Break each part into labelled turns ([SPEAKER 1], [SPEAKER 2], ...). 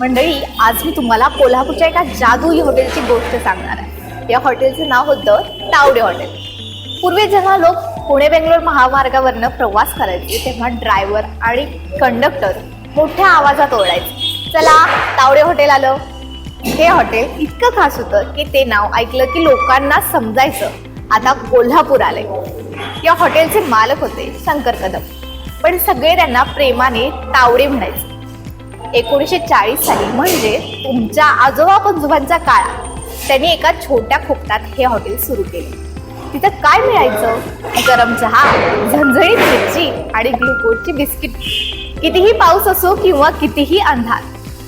[SPEAKER 1] मंडळी आज मी तुम्हाला कोल्हापूरच्या एका जादुई हॉटेलची गोष्ट सांगणार आहे. या हॉटेलचं नाव होतं तावडे हॉटेल. पूर्वी जेव्हा लोक पुणे बेंगलोर महामार्गावरनं प्रवास करायचे तेव्हा ड्रायव्हर आणि कंडक्टर मोठ्या आवाजात ओरडायचे चला तावडे हॉटेल आलं. हे हॉटेल इतकं खास होतं की ते नाव ऐकलं की लोकांना समजायचं आता कोल्हापूर आले या हॉटेलचे मालक होते शंकर कदम. पण सगळे त्यांना प्रेमाने तावडे म्हणायचे. एकोणीसशे चाळीस साली. म्हणजे तुमच्या आजोबा पंजोबांचा काळात त्यांनी एका छोट्या खोपटात हे हॉटेल सुरू केले. तिथं काय मिळायचं? गरम चहा झणझणीत मिरची आणि ग्लुकोजची बिस्किट. कितीही पाऊस असो किंवा कितीही अंधार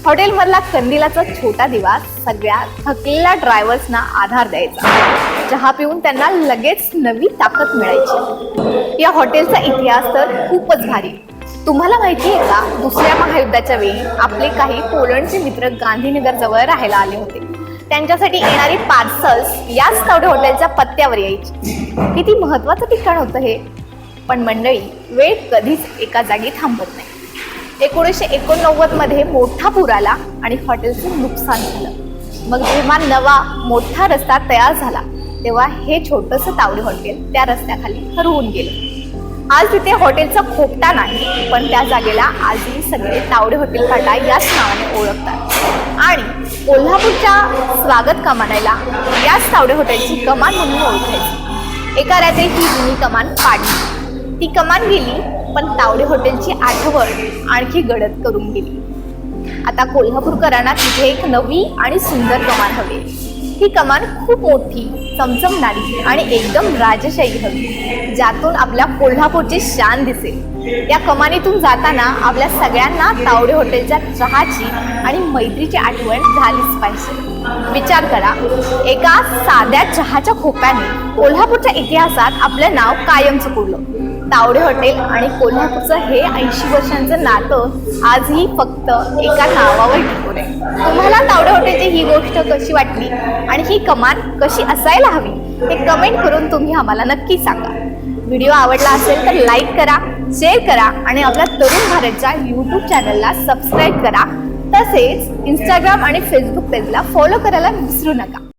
[SPEAKER 1] हॉटेलमधला कंदिलाचा छोटा दिवा सगळ्या थकलेल्या ड्रायव्हर्सना आधार द्यायचा. चहा पिऊन त्यांना लगेच नवी ताकद मिळायची. या हॉटेलचा इतिहास तर खूपच भारी. तुम्हाला माहिती आहे का दुसऱ्या महायुद्धाच्या वेळी आपले काही पोलंडचे मित्र गांधीनगर जवळ राहायला आले होते. त्यांच्यासाठी येणारी पार्सल्स याच तावडे हॉटेलच्या पत्त्यावर यायची. किती महत्वाचं ठिकाण होतं हे? पण मंडळी वेळ कधीच एका जागी थांबत नाही. एकोणीसशे एकोणनव्वदमध्ये मोठा पूर आला आणि हॉटेलचं नुकसान झालं. मग जेव्हा नवा मोठा रस्ता तयार झाला तेव्हा हे छोटंसं तावडे हॉटेल त्या रस्त्याखाली हरवून गेलं. आज तिथे हॉटेलचा खोपटा नाही पण त्या जागेला आजही सगळे तावडे हॉटेल फाटा याच नावाने ओळखतात. आणि कोल्हापूरच्या स्वागत कमानायला याच तावडे हॉटेलची कमान म्हणून ओळखायची. एका रात्री ही जुनी कमान पाडली. ती कमान गेली पण तावडे हॉटेलची आठवण आणखी गडद करून गेली. आता कोल्हापूरकरांना तिथे एक नवी आणि सुंदर कमान हवी. ही कमान खूप मोठी चमचमणारी आणि एकदम राजशाही हवी. ज्यातून आपल्या कोल्हापूरची शान दिसेल. या कमानीतून जाताना आपल्या सगळ्यांना तावडे हॉटेलच्या चहाची आणि मैत्रीची आठवण झालीच पाहिजे. विचार करा एका साध्या चहाच्या खोप्याने कोल्हापूरच्या इतिहासात आपलं नाव कायमचं पुरलं तावडे हॉटेल आणि कोल्हापूरचं हे ऐंशी वर्षांचं नातं आजही फक्त एका नावावर टिकून आहे. तुम्हाला तावडे हॉटेलची ही गोष्ट कशी वाटली आणि ही कमान कशी असायला हवी हे कमेंट करून तुम्ही आम्हाला नक्की सांगा. व्हिडिओ आवडला असेल तर लाईक करा शेअर करा आणि आपल्या तरुण भारतच्या यूट्यूब चॅनलला सबस्क्राईब करा. तसेच इंस्टाग्राम आणि फेसबुक पेजला फॉलो करायला विसरू नका.